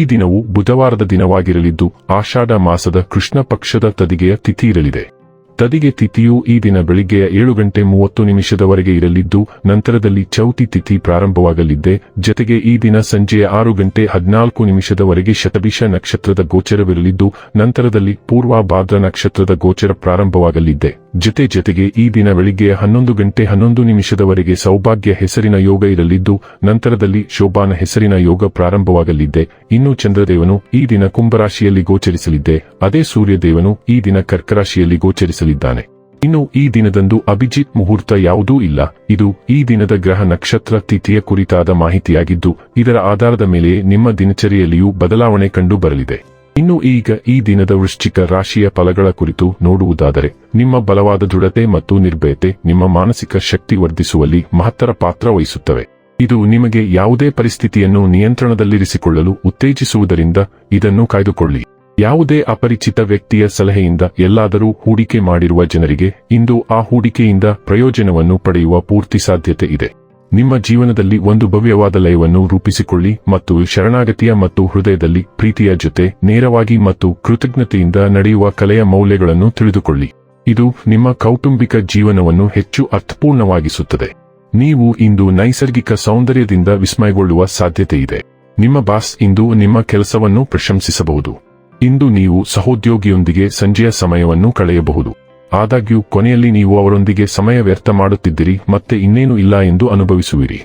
ಈ ದಿನವು ಬುಧವಾರದ ದಿನವಾಗಿರಲಿದ್ದು ಆಷಾಢ ಮಾಸದ ಕೃಷ್ಣ ಪಕ್ಷದ ತದಿಗೆಯ ತಿಥಿ ಇರಲಿದೆ ತದಿಗೆ ತಿಥಿಯು ಈ ದಿನ ಬೆಳಿಗ್ಗೆಯ ಏಳು ಗಂಟೆ ಮೂವತ್ತು ನಿಮಿಷದವರೆಗೆ ಇರಲಿದ್ದು, ನಂತರದಲ್ಲಿ ಚೌತಿ ತಿಥಿ ಪ್ರಾರಂಭವಾಗಲಿದ್ದೆ. ಜತೆಗೆ ಈ ದಿನ ಸಂಜೆಯ ಆರು ಗಂಟೆ ಹದಿನಾಲ್ಕು ನಿಮಿಷದವರೆಗೆ ಶತಭಿಷ ನಕ್ಷತ್ರದ ಗೋಚರವಿರಲಿದ್ದು, ನಂತರದಲ್ಲಿ ಪೂರ್ವ ಭಾದ್ರ ನಕ್ಷತ್ರದ ಗೋಚರ ಪ್ರಾರಂಭವಾಗಲಿದ್ದೆ. ಜತೆ ಜತೆಗೆ ಈ ದಿನ ಬೆಳಿಗ್ಗೆಯ ಹನ್ನೊಂದು ಗಂಟೆ ಹನ್ನೊಂದು ನಿಮಿಷದವರೆಗೆ ಸೌಭಾಗ್ಯ ಹೆಸರಿನ ಯೋಗ ಇರಲಿದ್ದು, ನಂತರದಲ್ಲಿ ಶೋಭಾನ ಹೆಸರಿನ ಯೋಗ ಪ್ರಾರಂಭವಾಗಲಿದ್ದೆ. ಇನ್ನು ಚಂದ್ರದೇವನು ಈ ದಿನ ಕುಂಭರಾಶಿಯಲ್ಲಿ ಗೋಚರಿಸಲಿದ್ದೆ. ಅದೇ ಸೂರ್ಯದೇವನು ಈ ದಿನ ಕರ್ಕರಾಶಿಯಲ್ಲಿ ಗೋಚರಿಸಲಿದ್ದಾನೆ ಇನ್ನು ಈ ದಿನದಂದು ಅಭಿಜಿತ್ ಮುಹೂರ್ತ ಯಾವುದೂ ಇಲ್ಲ. ಇದು ಈ ದಿನದ ಗ್ರಹ ನಕ್ಷತ್ರ ತಿಥಿಯ ಕುರಿತಾದ ಮಾಹಿತಿಯಾಗಿದ್ದು, ಇದರ ಆಧಾರದ ಮೇಲೆ ನಿಮ್ಮ ದಿನಚರಿಯಲ್ಲಿಯೂ ಬದಲಾವಣೆ ಕಂಡು ಬರಲಿದೆ ಇನ್ನು ಈಗ ಈ ದಿನದ ವೃಶ್ಚಿಕ ರಾಶಿಯ ಫಲಗಳ ಕುರಿತು ನೋಡುವುದಾದರೆ, ನಿಮ್ಮ ಬಲವಾದ ದೃಢತೆ ಮತ್ತು ನಿರ್ಭಯತೆ ನಿಮ್ಮ ಮಾನಸಿಕ ಶಕ್ತಿ ವರ್ಧಿಸುವಲ್ಲಿ ಮಹತ್ತರ ಪಾತ್ರ ವಹಿಸುತ್ತವೆ. ಇದು ನಿಮಗೆ ಯಾವುದೇ ಪರಿಸ್ಥಿತಿಯನ್ನು ನಿಯಂತ್ರಣದಲ್ಲಿರಿಸಿಕೊಳ್ಳಲು ಉತ್ತೇಜಿಸುವುದರಿಂದ ಇದನ್ನು ಕಾಯ್ದುಕೊಳ್ಳಿ. ಯಾವುದೇ ಅಪರಿಚಿತ ವ್ಯಕ್ತಿಯ ಸಲಹೆಯಿಂದ ಎಲ್ಲಾದರೂ ಹೂಡಿಕೆ ಮಾಡಿರುವ ಜನರಿಗೆ ಇಂದು ಆ ಹೂಡಿಕೆಯಿಂದ ಪ್ರಯೋಜನವನ್ನು ಪಡೆಯುವ ಪೂರ್ತಿ ಸಾಧ್ಯತೆ ಇದೆ. ನಿಮ್ಮ ಜೀವನದಲ್ಲಿ ಒಂದು ಭವ್ಯವಾದ ಲಯವನ್ನು ರೂಪಿಸಿಕೊಳ್ಳಿ ಮತ್ತು ಶರಣಾಗತಿಯ ಮತ್ತು ಹೃದಯದಲ್ಲಿ ಪ್ರೀತಿಯ ಜೊತೆ ನೇರವಾಗಿ ಮತ್ತು ಕೃತಜ್ಞತೆಯಿಂದ ನಡೆಯುವ ಕಲೆಯ ಮೌಲ್ಯಗಳನ್ನು ತಿಳಿದುಕೊಳ್ಳಿ. ಇದು ನಿಮ್ಮ ಕೌಟುಂಬಿಕ ಜೀವನವನ್ನು ಹೆಚ್ಚು ಅರ್ಥಪೂರ್ಣವಾಗಿಸುತ್ತದೆ. ನೀವು ಇಂದು ನೈಸರ್ಗಿಕ ಸೌಂದರ್ಯದಿಂದ ವಿಸ್ಮಯಗೊಳ್ಳುವ ಸಾಧ್ಯತೆ ಇದೆ. ನಿಮ್ಮ ಬಾಸ್ ಇಂದು ನಿಮ್ಮ ಕೆಲಸವನ್ನು ಪ್ರಶಂಸಿಸಬಹುದು. ಇಂದು ನೀವು ಸಹೋದ್ಯೋಗಿಯೊಂದಿಗೆ ಸಂಜೆಯ ಸಮಯವನ್ನು ಕಳೆಯಬಹುದು. ಆದಾಗ್ಯೂ, ಕೊನೆಯಲ್ಲಿ ನೀವು ಅವರೊಂದಿಗೆ ಸಮಯ ವ್ಯರ್ಥ ಮಾಡುತ್ತಿದ್ದೀರಿ ಮತ್ತೆ ಇನ್ನೇನು ಇಲ್ಲ ಎಂದು ಅನುಭವಿಸುವಿರಿ.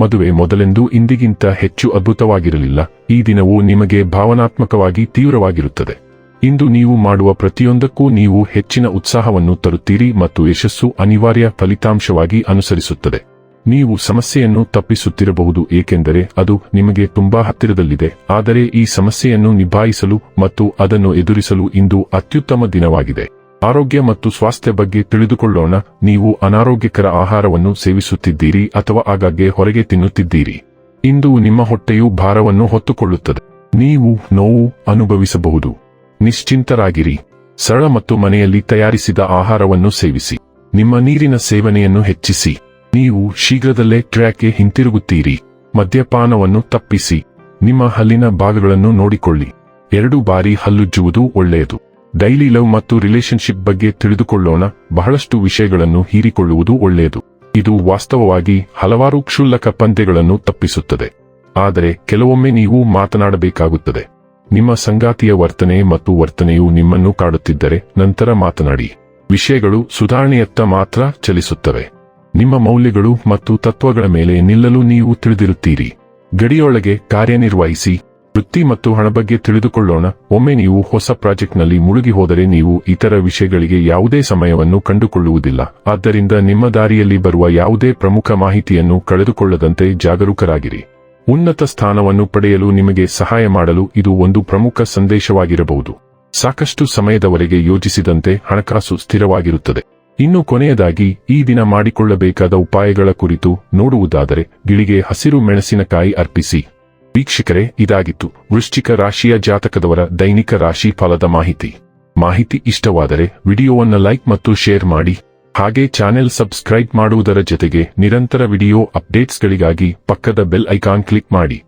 ಮದುವೆ ಮೊದಲೆಂದೂ ಇಂದಿಗಿಂತ ಹೆಚ್ಚು ಅದ್ಭುತವಾಗಿರಲಿಲ್ಲ. ಈ ದಿನವು ನಿಮಗೆ ಭಾವನಾತ್ಮಕವಾಗಿ ತೀವ್ರವಾಗಿರುತ್ತದೆ. ಇಂದು ನೀವು ಮಾಡುವ ಪ್ರತಿಯೊಂದಕ್ಕೂ ನೀವು ಹೆಚ್ಚಿನ ಉತ್ಸಾಹವನ್ನು ತರುತ್ತೀರಿ ಮತ್ತು ಯಶಸ್ಸು ಅನಿವಾರ್ಯ ಫಲಿತಾಂಶವಾಗಿ ಅನುಸರಿಸುತ್ತದೆ. ನೀವು ಸಮಸ್ಯೆಯನ್ನು ತಪ್ಪಿಸುತ್ತಿರಬಹುದು, ಏಕೆಂದರೆ ಅದು ನಿಮಗೆ ತುಂಬಾ ಹತ್ತಿರದಲ್ಲಿದೆ. ಆದರೆ ಈ ಸಮಸ್ಯೆಯನ್ನು ನಿಭಾಯಿಸಲು ಮತ್ತು ಅದನ್ನು ಎದುರಿಸಲು ಇಂದು ಅತ್ಯುತ್ತಮ ದಿನವಾಗಿದೆ. ಆರೋಗ್ಯ ಮತ್ತು ಸ್ವಾಸ್ಥ್ಯ ಬಗ್ಗೆ ತಿಳಿದುಕೊಳ್ಳೋಣ. ನೀವು ಅನಾರೋಗ್ಯಕರ ಆಹಾರವನ್ನು ಸೇವಿಸುತ್ತಿದ್ದೀರಿ ಅಥವಾ ಆಗಾಗ್ಗೆ ಹೊರಗೆ ತಿನ್ನುತ್ತಿದ್ದೀರಿ. ಇಂದು ನಿಮ್ಮ ಹೊಟ್ಟೆಯು ಭಾರವನ್ನು ಹೊತ್ತುಕೊಳ್ಳುತ್ತದೆ. ನೀವು ನೋವು ಅನುಭವಿಸಬಹುದು. ನಿಶ್ಚಿಂತರಾಗಿರಿ. ಸರಳ ಮತ್ತು ಮನೆಯಲ್ಲಿ ತಯಾರಿಸಿದ ಆಹಾರವನ್ನು ಸೇವಿಸಿ. ನಿಮ್ಮ ನೀರಿನ ಸೇವನೆಯನ್ನು ಹೆಚ್ಚಿಸಿ. ನೀವು ಶೀಘ್ರದಲ್ಲೇ ಟ್ರ್ಯಾಕ್ಗೆ ಹಿಂತಿರುಗುತ್ತೀರಿ. ಮದ್ಯಪಾನವನ್ನು ತಪ್ಪಿಸಿ. ನಿಮ್ಮ ಹಲ್ಲಿನ ಭಾಗಗಳನ್ನು ನೋಡಿಕೊಳ್ಳಿ. ಎರಡು ಬಾರಿ ಹಲ್ಲುಜ್ಜುವುದು ಒಳ್ಳೆಯದು. ಡೈಲಿ ಲವ್ ಮತ್ತು ರಿಲೇಶನ್ಶಿಪ್ ಬಗ್ಗೆ ತಿಳಿದುಕೊಳ್ಳೋಣ. ಬಹಳಷ್ಟು ವಿಷಯಗಳನ್ನು ಹೀರಿಕೊಳ್ಳುವುದು ಒಳ್ಳೆಯದು. ಇದು ವಾಸ್ತವವಾಗಿ ಹಲವಾರು ಕ್ಷುಲ್ಲಕ ಪಂದ್ಯಗಳನ್ನು ತಪ್ಪಿಸುತ್ತದೆ. ಆದರೆ ಕೆಲವೊಮ್ಮೆ ನೀವು ಮಾತನಾಡಬೇಕಾಗುತ್ತದೆ. ನಿಮ್ಮ ಸಂಗಾತಿಯ ವರ್ತನೆ ಮತ್ತು ವರ್ತನೆಯು ನಿಮ್ಮನ್ನು ಕಾಡುತ್ತಿದ್ದರೆ ನಂತರ ಮಾತನಾಡಿ. ವಿಷಯಗಳು ಸುಧಾರಣೆಯತ್ತ ಮಾತ್ರ ಚಲಿಸುತ್ತವೆ. ನಿಮ್ಮ ಮೌಲ್ಯಗಳು ಮತ್ತು ತತ್ವಗಳ ಮೇಲೆ ನಿಲ್ಲಲು ನೀವು ತಿಳಿದಿರುತ್ತೀರಿ. ಗಡಿಯೊಳಗೆ ಕಾರ್ಯನಿರ್ವಹಿಸಿ, ವೃತ್ತಿ ಮತ್ತು ಹಣ ಬಗ್ಗೆ ತಿಳಿದುಕೊಳ್ಳೋಣ. ಒಮ್ಮೆ ನೀವು ಹೊಸ ಪ್ರಾಜೆಕ್ಟ್ನಲ್ಲಿ ಮುಳುಗಿ ಹೋದರೆ ನೀವು ಇತರ ವಿಷಯಗಳಿಗೆ ಯಾವುದೇ ಸಮಯವನ್ನು ಕಂಡುಕೊಳ್ಳುವುದಿಲ್ಲ. ಆದ್ದರಿಂದ ನಿಮ್ಮ ದಾರಿಯಲ್ಲಿ ಬರುವ ಯಾವುದೇ ಪ್ರಮುಖ ಮಾಹಿತಿಯನ್ನು ಕಳೆದುಕೊಳ್ಳದಂತೆ ಜಾಗರೂಕರಾಗಿರಿ. ಉನ್ನತ ಸ್ಥಾನವನ್ನು ಪಡೆಯಲು ನಿಮಗೆ ಸಹಾಯ ಮಾಡಲು ಇದು ಒಂದು ಪ್ರಮುಖ ಸಂದೇಶವಾಗಿರಬಹುದು. ಸಾಕಷ್ಟು ಸಮಯದವರೆಗೆ ಯೋಜಿಸಿದಂತೆ ಹಣಕಾಸು ಸ್ಥಿರವಾಗಿರುತ್ತದೆ. ಇನ್ನು ಕೊನೆಯದಾಗಿ ಈ ದಿನ ಮಾಡಿಕೊಳ್ಳಬೇಕಾದ ಉಪಾಯಗಳ ಕುರಿತು ನೋಡುವುದಾದರೆ ಗಿಳಿಗೆ ಹಸಿರು ಮೆಣಸಿನಕಾಯಿ ಅರ್ಪಿಸಿ. ವೀಕ್ಷಕರೇ, ಇದಾಗಿತ್ತು. ವೃಶ್ಚಿಕ ರಾಶಿಯ ಜಾತಕದವರ ದೈನಿಕ ರಾಶಿ ಫಲದ ಮಾಹಿತಿ. ಮಾಹಿತಿ ಇಷ್ಟವಾದರೆ ವಿಡಿಯೋವನ್ನು ಲೈಕ್ ಮತ್ತು ಶೇರ್ ಮಾಡಿ. ಹಾಗೆ ಚಾನೆಲ್ ಸಬ್ಸ್ಕ್ರೈಬ್ ಮಾಡುವುದರ ಜೊತೆಗೆ ನಿರಂತರ ವಿಡಿಯೋ ಅಪ್ಡೇಟ್ಸ್ಗಳಿಗಾಗಿ ಪಕ್ಕದ ಬೆಲ್ ಐಕಾನ್ ಕ್ಲಿಕ್ ಮಾಡಿ.